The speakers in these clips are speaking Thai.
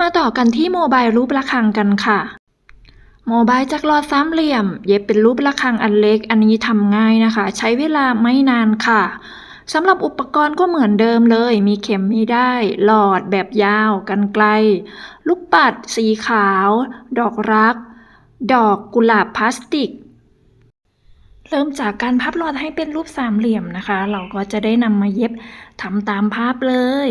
มาต่อกันที่โมบายรูประฆังกันค่ะ โมบายจากหลอดสามเหลี่ยม เย็บเป็นรูประฆังอันเล็กอันนี้ทำง่ายนะคะ ใช้เวลาไม่นานค่ะสำหรับอุปกรณ์ก็เหมือนเดิมเลย มีเข็มมีได้ หลอดแบบยาวกันไกล ลูกปัด สีขาว ดอกรัก ดอกกุหลาบพลาสติก เริ่มจากการพับหลอดให้เป็นรูปสามเหลี่ยมนะคะ เราก็จะได้นำมาเย็บทำตามภาพเลย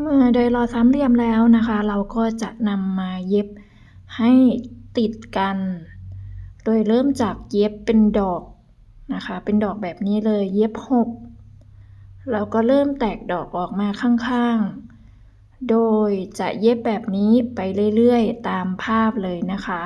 เมื่อได้รอสามเหลี่ยมแล้วนะคะ เราก็จะนำมาเย็บให้ติดกัน โดยเริ่มจากเย็บเป็นดอกนะคะ เป็นดอกแบบนี้เลย เย็บหกเราก็เริ่มแตกดอกออกมาข้างๆ โดยจะเย็บแบบนี้ไปเรื่อยๆ ตามภาพเลยนะคะ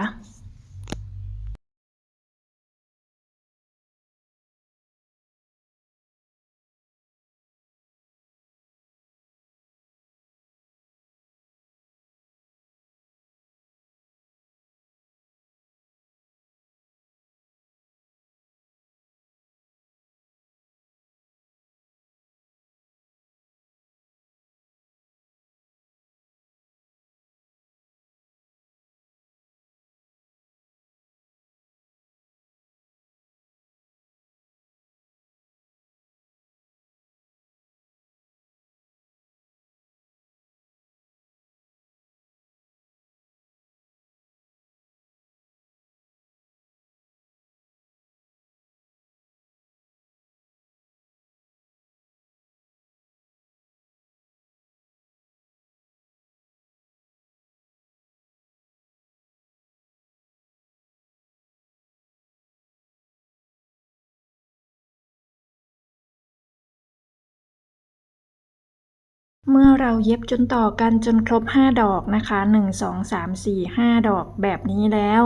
เมื่อเราเย็บจนต่อกันจนครบ 5 ดอกนะคะ 1 2 3 4 5 ดอกแบบนี้แล้ว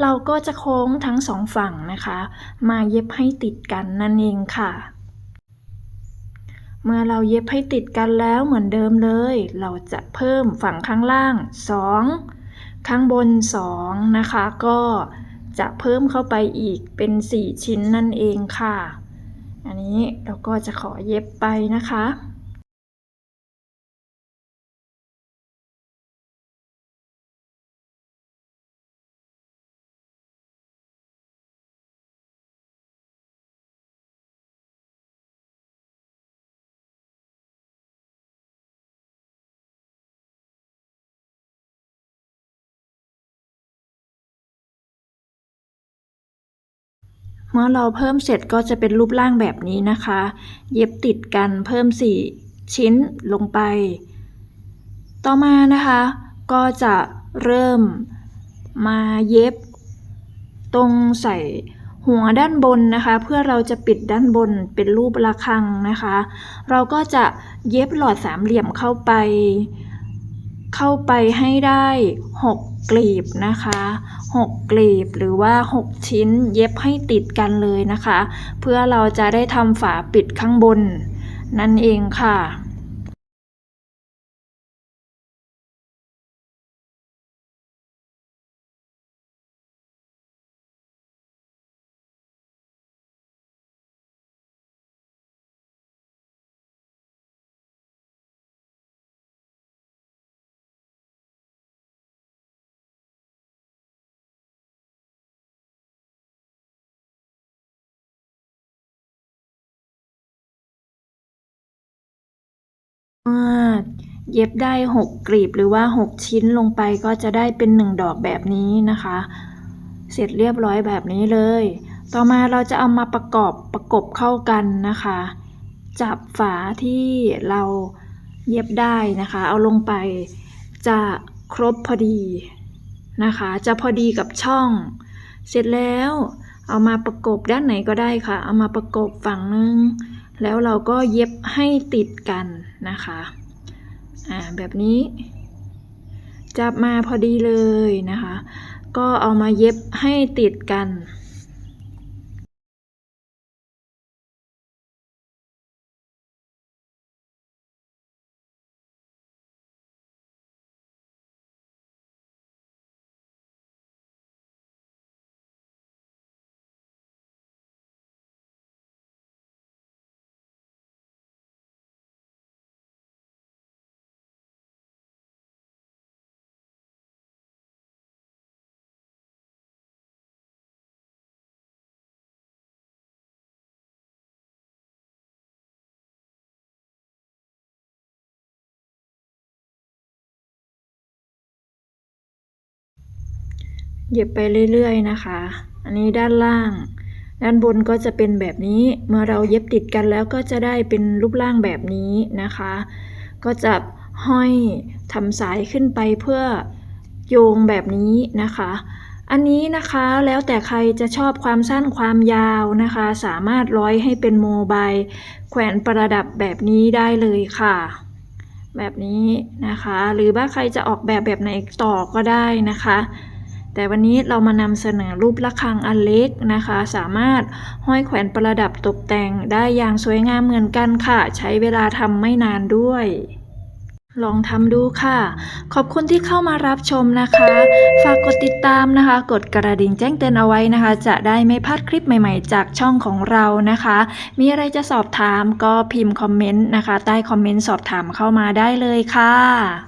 เราก็จะโค้งทั้งสองฝั่งนะคะ มาเย็บให้ติดกันนั่นเองค่ะ เมื่อเราเย็บให้ติดกันแล้วเหมือนเดิมเลย เราจะเพิ่มฝั่งข้างล่าง 2 ข้างบน 2 นะคะ ก็จะเพิ่มเข้าไปอีกเป็น 4 ชิ้นนั่นเองค่ะ อันนี้เราก็จะขอเย็บไปนะคะ เมื่อเราเพิ่มเสร็จก็จะเป็นรูปร่างแบบนี้นะคะ เย็บติดกันเพิ่ม 4 ชิ้นลงไป ต่อมานะคะ ก็จะเริ่มมาเย็บ ตรงใส่หัวด้านบนนะคะ เพื่อเราจะปิดด้านบนเป็นรูประฆังนะคะ เราก็จะเย็บหลอดสามเหลี่ยมเข้าไป เข้าไปให้ได้ 6 กลีบนะคะ 6 กลีบหรือว่า 6 ชิ้นเย็บให้ติดกันเลยนะคะ เพื่อเราจะได้ทำฝาปิดข้างบน นั่นเองค่ะ เมื่อเย็บได้ 6กลีบหรือว่า 6 ชิ้นลงไปก็จะได้เป็น 1 ดอกแบบนี้นะคะ เสร็จเรียบร้อยแบบนี้เลย ต่อมาเราจะเอามาประกอบประกบเข้ากันนะคะ จับฝาที่เราเย็บได้นะคะ เอาลงไปจะครบพอดีนะคะ จะพอดีกับช่อง เสร็จแล้วเอามาประกบด้านไหนก็ได้ค่ะ เอามาประกบฝั่งนึง แล้วเราก็เย็บให้ติดกันนะคะอ่าแบบนี้ จับมาพอดีเลยนะคะ ก็เอามาเย็บให้ติดกัน เย็บไปเรื่อยๆนะคะ อันนี้ด้านล่าง ด้านบนก็จะเป็นแบบนี้ เมื่อเราเย็บติดกันแล้วก็จะได้เป็นรูปร่างแบบนี้นะคะ ก็จะห้อยทำสายขึ้นไปเพื่อโยงแบบนี้นะคะ อันนี้นะคะแล้วแต่ใครจะชอบความสั้นความยาวนะคะ สามารถร้อยให้เป็นโมบายแขวนประดับแบบนี้ได้เลยค่ะ แบบนี้นะคะ หรือว่าใครจะออกแบบแบบไหนต่อก็ได้นะคะ แต่วันนี้เรามานำเสนอรูประฆังอันเล็กนะคะ สามารถห้อยแขวนประดับตกแต่งได้อย่างสวยงามเหมือนกันค่ะ ใช้เวลาทำไม่นานด้วยลองทำดูค่ะ ขอบคุณที่เข้ามารับชมนะคะ ฝากกดติดตามนะคะ กดกระดิ่งแจ้งเตือนเอาไว้นะคะ จะได้ไม่พลาดคลิปใหม่ๆ จากช่องของเรานะคะ มีอะไรจะสอบถามก็พิมพ์คอมเมนต์นะคะ ใต้คอมเมนต์สอบถามเข้ามาได้เลยค่ะ